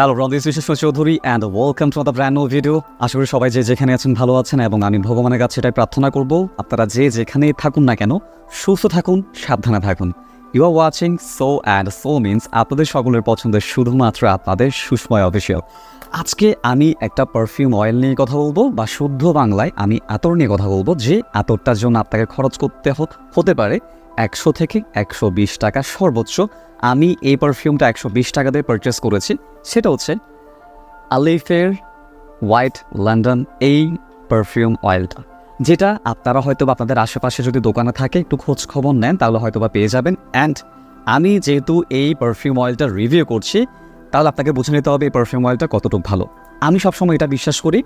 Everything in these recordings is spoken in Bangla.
Hello রন্দিস Bishesh Chowdhury and welcome to the brand know video আশা করি সবাই যে যেখানে আছেন ভালো আছেন এবং আমি ভগবানের কাছে এটাই প্রার্থনা করব। আপনারা যে যেখানে থাকুন না কেন, সুস্থ থাকুন, সাবধানে থাকুন। You are watching so and so means আপনাদের সকলের পছন্দের শুধুমাত্র আপনাদের সুষময় অফিসিয়াল আজকে আমি একটা পারফিউম অয়েল নিয়ে কথা বলব বা শুদ্ধ বাংলায় আমি আতর নিয়ে কথা বলব, যে আতরটার জন্য আপনাকে খরচ করতে হতে পারে। একশো থেকে একশো বিশ টাকা সর্বোচ্চ। আমি এই পারফিউমটা একশো বিশ টাকা দিয়ে পারচেস করেছি। সেটা হচ্ছে আলিফের হোয়াইট লন্ডন এই পারফিউম অয়েলটা যেটা আপনারা হয়তো বা আপনাদের আশেপাশে যদি দোকানে থাকে, একটু খোঁজ খবর নেন, তাহলে হয়তো বা পেয়ে যাবেন। অ্যান্ড আমি যেহেতু এই পারফিউম অয়েলটা রিভিউ করছি, তাহলে আপনাকে বুঝে নিতে হবে এই পারফিউম অয়েলটা কতটুকু ভালো। আমি সবসময় এটা বিশ্বাস করি,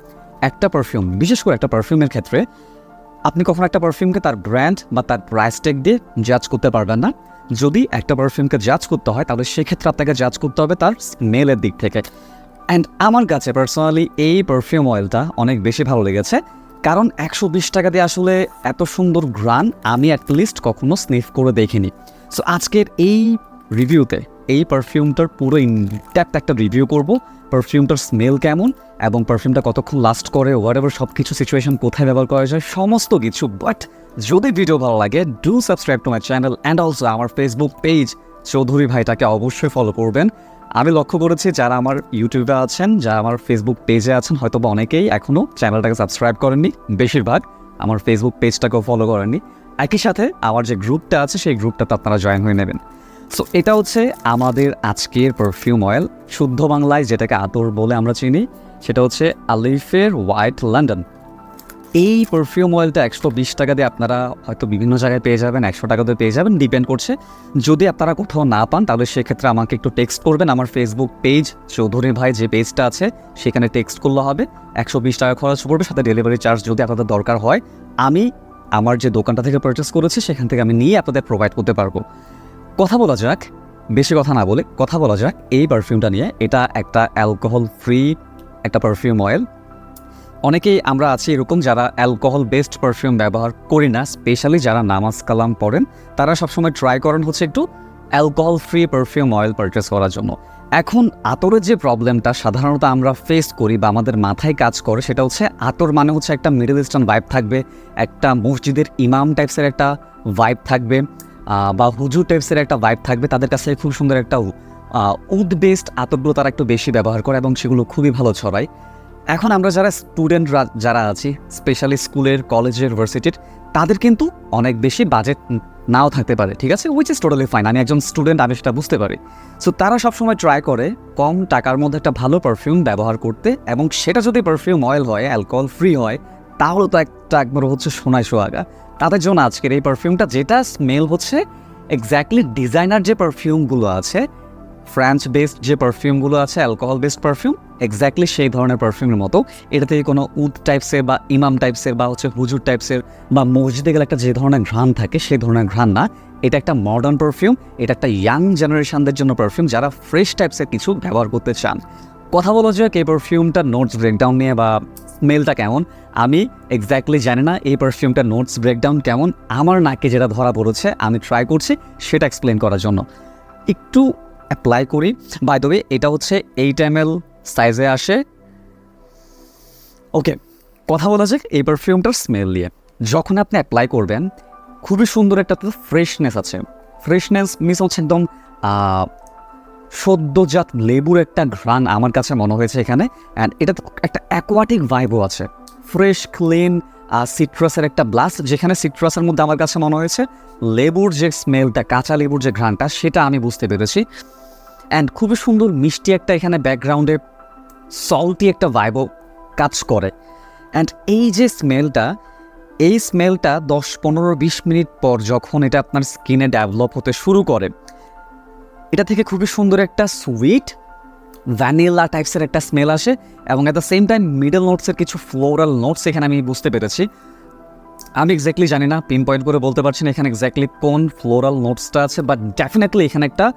একটা পারফিউম বিশেষ করে একটা পারফিউমের ক্ষেত্রে আপনি কখনো একটা পারফিউমকে তার ব্র্যান্ড বা তার প্রাইস ট্যাগ দিয়ে জাজ করতে পারবেন না। যদি একটা পারফিউমকে জাজ করতে হয়, তাহলে সেক্ষেত্রে আপনাকে জাজ করতে হবে তার স্মেলের দিক থেকে। অ্যান্ড আমার কাছে পার্সোনালি এই পারফিউম অয়েলটা অনেক বেশি ভালো লেগেছে। কারণ একশো বিশ টাকা দিয়ে আসলে এত সুন্দর গ্রান আমি অ্যাটলিস্ট কখনো স্নিফ করে দেখিনি। সো আজকের এই রিভিউতে এই পারফিউমটার পুরো ইনট্যাক্ট একটা রিভিউ করব। পারফিউমটার স্মেল কেমন এবং পারফিউমটা কতক্ষণ লাস্ট করে ওয়ার এভার সব কিছু সিচুয়েশন কোথায় ব্যবহার করা যায়, সমস্ত কিছু। বাট যদি ভিডিও ভালো লাগে do subscribe to my channel and also আমার ফেসবুক পেজ চৌধুরী ভাইটাকে অবশ্যই ফলো করবেন। আমি লক্ষ্য করেছি, যারা আমার ইউটিউবে আছেন, যারা আমার ফেসবুক পেজে আছেন হয়তো বা অনেকেই এখনও চ্যানেলটাকে সাবস্ক্রাইব করেননি, বেশিরভাগ। আমার ফেসবুক পেজটাকেও ফলো করেননি। একই সাথে, আমার যে গ্রুপটা আছে, সেই গ্রুপটাতে আপনারা জয়েন হয়ে নেবেন। সো এটা হচ্ছে আমাদের আজকের পারফিউম অয়েল শুদ্ধ বাংলায় যেটাকে আতর বলে আমরা চিনি, সেটা হচ্ছে আলিফের হোয়াইট লন্ডন এই পারফিউম অয়েলটা একশো বিশ টাকা দিয়ে আপনারা হয়তো বিভিন্ন জায়গায় পেয়ে যাবেন, একশো টাকা দিয়ে পেয়ে যাবেন ডিপেন্ড করছে। যদি আপনারা কোথাও না পান, তাহলে সেক্ষেত্রে আমাকে একটু টেক্সট করবেন আমার ফেসবুক পেজ চৌধুরী ভাই যে পেজটা আছে, সেখানে টেক্সট করলে হবে। একশো বিশ টাকা খরচ পড়বে, সাথে ডেলিভারি চার্জ যদি আপনাদের দরকার হয়, আমি আমার যে দোকানটা থেকে পারচেস করেছি, সেখান থেকে আমি নিয়ে আপনাদের প্রোভাইড করতে পারব। কথা বলা যাক, বেশি কথা না বলে কথা বলা যাক এই পারফিউমটা নিয়ে। এটা একটা অ্যালকোহল ফ্রি একটা পারফিউম অয়েল অনেকেই আমরা আছি এরকম যারা অ্যালকোহল বেসড পারফিউম ব্যবহার করি না স্পেশালি যারা নামাজ কালাম পড়েন, তারা সবসময় ট্রাই করেন হচ্ছে একটু alcohol free perfume oil purchase করার জন্য। এখন আতরের যে প্রবলেমটা সাধারণত আমরা ফেস করি বা আমাদের মাথায় কাজ করে, সেটা হচ্ছে আতর মানে হচ্ছে একটা মিডল ইস্টার্ন ভাইব থাকবে, একটা মসজিদের ইমাম টাইপসের একটা ভাইব থাকবে। বা হুজুর টাইপসের একটা ভাইব থাকবে, তাদের কাছে খুব সুন্দর একটা উড বেসড আতরগুলো তারা একটু বেশি ব্যবহার করে এবং সেগুলো খুবই ভালো ছড়ায়। এখন আমরা যারা স্টুডেন্টরা যারা আছি স্পেশালি স্কুলের, কলেজের ইউনিভার্সিটির তাদের কিন্তু অনেক বেশি বাজেট নাও থাকতে পারে, ঠিক আছে? উইচ ইজ টোটালি ফাইন আমি একজন স্টুডেন্ট আমি সেটা বুঝতে পারি। সো তারা সবসময় ট্রাই করে কম টাকার মধ্যে একটা ভালো পারফিউম ব্যবহার করতে এবং সেটা যদি পারফিউম অয়েল হয় অ্যালকোহল ফ্রি হয়, তাহলে তো একটা একবার হচ্ছে সোনায় সোহাগা। তাদের জন্য আজকের এই পারফিউমটা যেটা স্মেল হচ্ছে এক্স্যাক্টলি ডিজাইনার যে পারফিউমগুলো আছে ফ্রান্স বেসড যে পারফিউমগুলো আছে অ্যালকোহল বেসড পারফিউম এক্স্যাক্টলি সেই ধরনের পারফিউমের মতো। এটা থেকে কোনো উড টাইপসের বা ইমাম টাইপসের বা হচ্ছে হুজুর টাইপসের বা মসজিদে গেলে একটা যে ধরনের ঘ্রাণ থাকে, সেই ধরনের ঘ্রাণ না। এটা একটা মডার্ন পারফিউম এটা একটা ইয়াং জেনারেশনদের জন্য পারফিউম যারা ফ্রেশ টাইপসের কিছু ব্যবহার করতে চান। কথা বলা যাক এই পারফিউমটা নোটস ব্রেকডাউন নিয়ে বা স্মেলটা কেমন? আমি এক্স্যাক্টলি জানি না এই পারফিউমটা নোটস ব্রেকডাউন কেমন। আমার নাকে যেটা ধরা পড়েছে, আমি ট্রাই করছি, সেটা এক্সপ্লেন করার জন্য। একটু অ্যাপ্লাই করি। বাই দ্য এটা হচ্ছে এইট এম এল সাইজে আসে। ওকে কথা বলা যাক এই পারফিউমটার স্মেল নিয়ে। যখন আপনি অ্যাপ্লাই করবেন, খুবই সুন্দর একটা তো ফ্রেশনেস আছে। ফ্রেশনেস মিস হচ্ছে একদম সদ্যজাত লেবুর একটা ঘ্রাণ আমার কাছে মনে হয়েছে এখানে। অ্যান্ড এটা একটা অ্যাকোয়াটিক ভাইবও আছে। ফ্রেশ, ক্লিন সিট্রাসের একটা ব্লাস্ট যেখানে সিট্রাসের মধ্যে আমার কাছে মনে হয়েছে লেবুর যে স্মেলটা কাঁচা লেবুর যে ঘ্রাণটা, সেটা আমি বুঝতে পেরেছি। অ্যান্ড খুবই সুন্দর, মিষ্টি একটা এখানে ব্যাকগ্রাউন্ডে সল্টি একটা ভাইবও কাজ করে। অ্যান্ড এই যে স্মেলটা এই স্মেলটা দশ, পনেরো, বিশ মিনিট পর যখন এটা আপনার স্কিনে ডেভেলপ হতে শুরু করে, এটা থেকে খুবই সুন্দর একটা সুইট ভ্যানিলা টাইপসের একটা স্মেল আসে এবং at the same time middle নোটসের কিছু ফ্লোরাল নোটস এখানে আমি বুঝতে পেরেছি। আমি এক্স্যাক্টলি জানি না পিন পয়েন্ট করে বলতে পারছি না এখানে এক্স্যাক্টলি কোন ফ্লোরাল নোটসটা আছে বাট ডেফিনেটলি এখানে একটা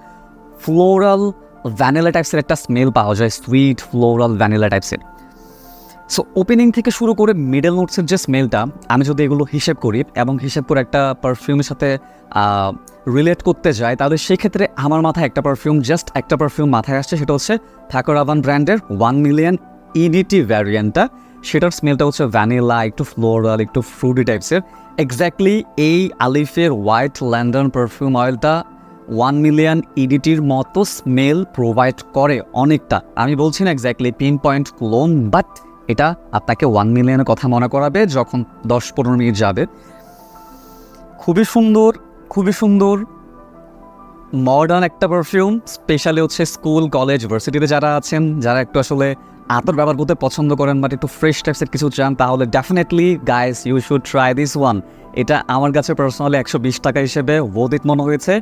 ফ্লোরাল ভ্যানিলা টাইপসের একটা স্মেল পাওয়া যায় সুইট ফ্লোরাল ভ্যানিলা টাইপসের সো ওপেনিং থেকে শুরু করে মিডল নোটসের যে স্মেলটা আমি যদি এগুলো হিসেব করি এবং হিসেব করে একটা পারফিউমের সাথে রিলেট করতে যাই, তাহলে সেক্ষেত্রে আমার মাথায় একটা পারফিউম জাস্ট একটা পারফিউম মাথায় আসছে, সেটা হচ্ছে থাকর আভান ব্র্যান্ডের ওয়ান মিলিয়ন ইডিটি ভ্যারিয়েন্টটা সেটার স্মেলটা হচ্ছে ভ্যানিলা একটু ফ্লোরাল একটু ফ্রুটি টাইপসের এক্স্যাক্টলি এই আলিফের হোয়াইট ল্যান্ডন পারফিউম অয়েলটা ওয়ান মিলিয়ন ইডিটির মতো স্মেল প্রোভাইড করে অনেকটা। আমি বলছি না exactly pin point clone but এটা আপনাকে ওয়ান মিলিয়নের কথা মনে করাবে যখন দশ পনেরো মিনিট যাবে। খুবই সুন্দর খুবই সুন্দর মডার্ন একটা পারফিউম স্পেশালি হচ্ছে স্কুল কলেজ ভার্সিটিতে যারা আছেন, যারা একটু আসলে আতর ব্যবহার করতে পছন্দ করেন বাট একটু ফ্রেশ টাইপসের কিছু চান, তাহলে definitely guys you should try this one এটা আমার কাছে পার্সোনালি একশো বিশ টাকা হিসেবে বোধিত মনে হয়েছে।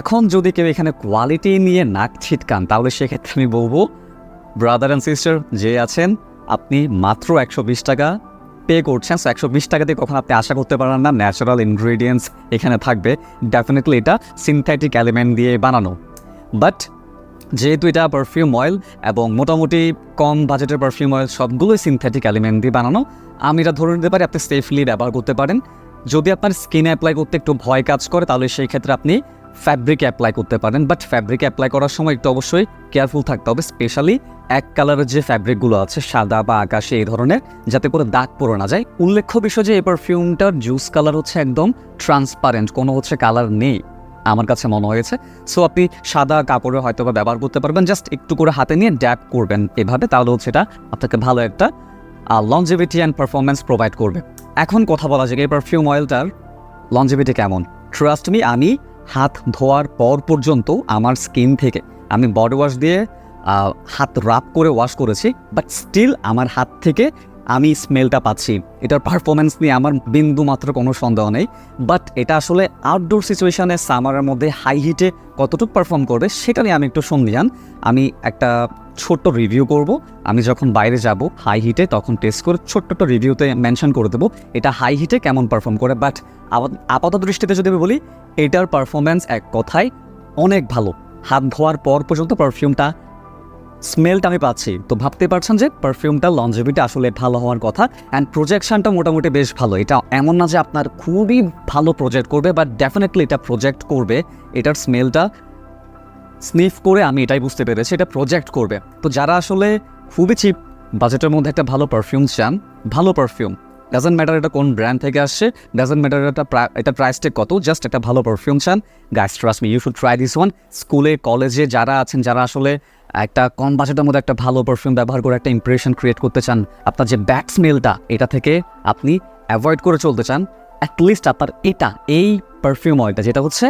এখন যদি কেউ এখানে কোয়ালিটি নিয়ে নাক ছিটকান, তাহলে সেক্ষেত্রে আমি বলব ব্রাদার অ্যান্ড সিস্টার যে আছেন আপনি মাত্র একশো বিশ টাকা পে করছেন। সো একশো বিশ টাকা দিয়ে কখন আপনি আশা করতে পারেন না ন্যাচারাল ইনগ্রিডিয়েন্টস এখানে থাকবে। ডেফিনেটলি এটা সিনথেটিক এলিমেন্ট দিয়ে বানানো। বাট যেহেতু এটা পারফিউম অয়েল এবং মোটামুটি কম বাজেটের পারফিউম অয়েল সবগুলোই সিনথেটিক এলিমেন্ট দিয়ে বানানো, আমি এটা ধরে নিতে পারি আপনি সেফলি ব্যবহার করতে পারেন। যদি আপনার স্কিনে অ্যাপ্লাই করতে একটু ভয় কাজ করে, তাহলে সেই ক্ষেত্রে আপনি ফ্যাব্রিক অ্যাপ্লাই করতে পারেন বাট ফ্যাব্রিক অ্যাপ্লাই করার সময় একটু অবশ্যই কেয়ারফুল থাকতে হবে স্পেশালি এক কালারের যে ফ্যাব্রিকগুলো আছে, সাদা বা আকাশে এই ধরনের, যাতে করে দাগ পড়ে না যায়। উল্লেখ্য বিষয় যে এই পারফিউমটার জুস কালার হচ্ছে একদম ট্রান্সপারেন্ট কোনো হচ্ছে কালার নেই, আমার কাছে মনে হয়েছে। সো আপনি সাদা কাপড়ে হয়তো বা ব্যবহার করতে পারবেন জাস্ট একটু করে হাতে নিয়ে ড্যাপ করবেন এভাবে, তাহলে হচ্ছে এটা আপনাকে ভালো একটা লঞ্জিভিটি অ্যান্ড পারফরমেন্স প্রোভাইড করবে। এখন কথা বলা যায় এই পারফিউম অয়েলটার লঞ্জিভিটি কেমন। ট্রাস্ট মি আমি হাত ধোয়ার পর পর্যন্ত আমার স্কিন থেকে আমি বডি ওয়াশ দিয়ে হাত রাব করে ওয়াশ করেছি বাট স্টিল আমার হাত থেকে আমি স্মেলটা পাচ্ছি। এটার পারফরমেন্স নিয়ে আমার বিন্দু মাত্র কোনো সন্দেহ নেই বাট এটা আসলে আউটডোর সিচুয়েশনে সামারের মধ্যে হাই হিটে কতটুকু পারফর্ম করবে সেটা নিয়ে আমি একটু সন্দিহান। আমি একটা ছোট্ট রিভিউ করব, আমি যখন বাইরে যাব হাই হিটে তখন টেস্ট করে ছোট্ট একটা রিভিউতে মেনশন করে দেবো, এটা হাই হিটে কেমন পারফর্ম করে বাট আপাত দৃষ্টিতে যদি আমি বলি এটার পারফরমেন্স এক কথায় অনেক ভালো। হাত ধোয়ার পর পর্যন্ত পারফিউমটা স্মেলটা আমি পাচ্ছি। তো ভাবতে পারছেন যে পারফিউমটা লঞ্জেভিটি আসলে ভালো হওয়ার কথা অ্যান্ড প্রজেকশনটা মোটামুটি বেশ ভালো। এটা এমন না যে আপনার খুবই ভালো প্রজেক্ট করবে বাট ডেফিনেটলি এটা প্রজেক্ট করবে। এটার স্মেলটা স্নিফ করে আমি এটাই বুঝতে পেরেছি, এটা প্রজেক্ট করবে। তো যারা আসলে খুবই চিপ বাজেটের মধ্যে একটা ভালো পারফিউম চান, ভালো পারফিউম ডাজেন্ট ম্যাটার এটা কোন ব্র্যান্ড থেকে আসছে ডাজেন্ট ম্যাটার এটা এটা প্রাইসটা কত জাস্ট একটা ভালো পারফিউম চান। Guys trust me you should try this one স্কুলে কলেজে যারা আছেন, যারা আসলে একটা কম বাজেটের মধ্যে একটা ভালো পারফিউম ব্যবহার করে একটা ইমপ্রেশন ক্রিয়েট করতে চান, আপনার যে ব্যাড স্মেলটা এটা থেকে আপনি অ্যাভয়েড করে চলতে চান অ্যাটলিস্ট আপনার এটা, এই পারফিউম অয়েলটা যেটা হচ্ছে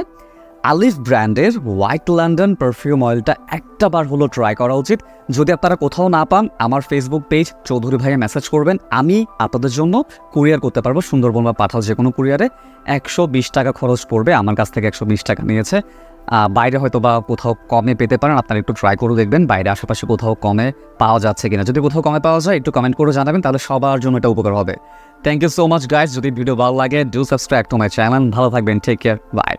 আলিফ ব্র্যান্ডের হোয়াইট লন্ডন পারফিউম অয়েলটা একটা বার হলো ট্রাই করা উচিত। যদি আপনারা কোথাও না পান, আমার ফেসবুক পেজ চৌধুরী ভাইয়ে মেসেজ করবেন। আমি আপনাদের জন্য কুরিয়ার করতে পারব, সুন্দরবন বা পাঠাও যে কোনো কুরিয়ারে একশো বিশ টাকা খরচ পড়বে, আমার কাছ থেকে একশো বিশ টাকা নিয়েছে। বাইরে হয়তো বা কোথাও কমে পেতে পারেন, আপনারা একটু ট্রাই করে দেখবেন, বাইরে আশেপাশে কোথাও কমে পাওয়া যাচ্ছে কিনা। যদি কোথাও কমে পাওয়া যায়, একটু কমেন্ট করে জানাবেন, তাহলে সবার জন্য এটা উপকার হবে। Thank you so much guys যদি ভিডিও ভালো লাগে do subscribe to my channel ভালো থাকবেন টেক কেয়ার বাই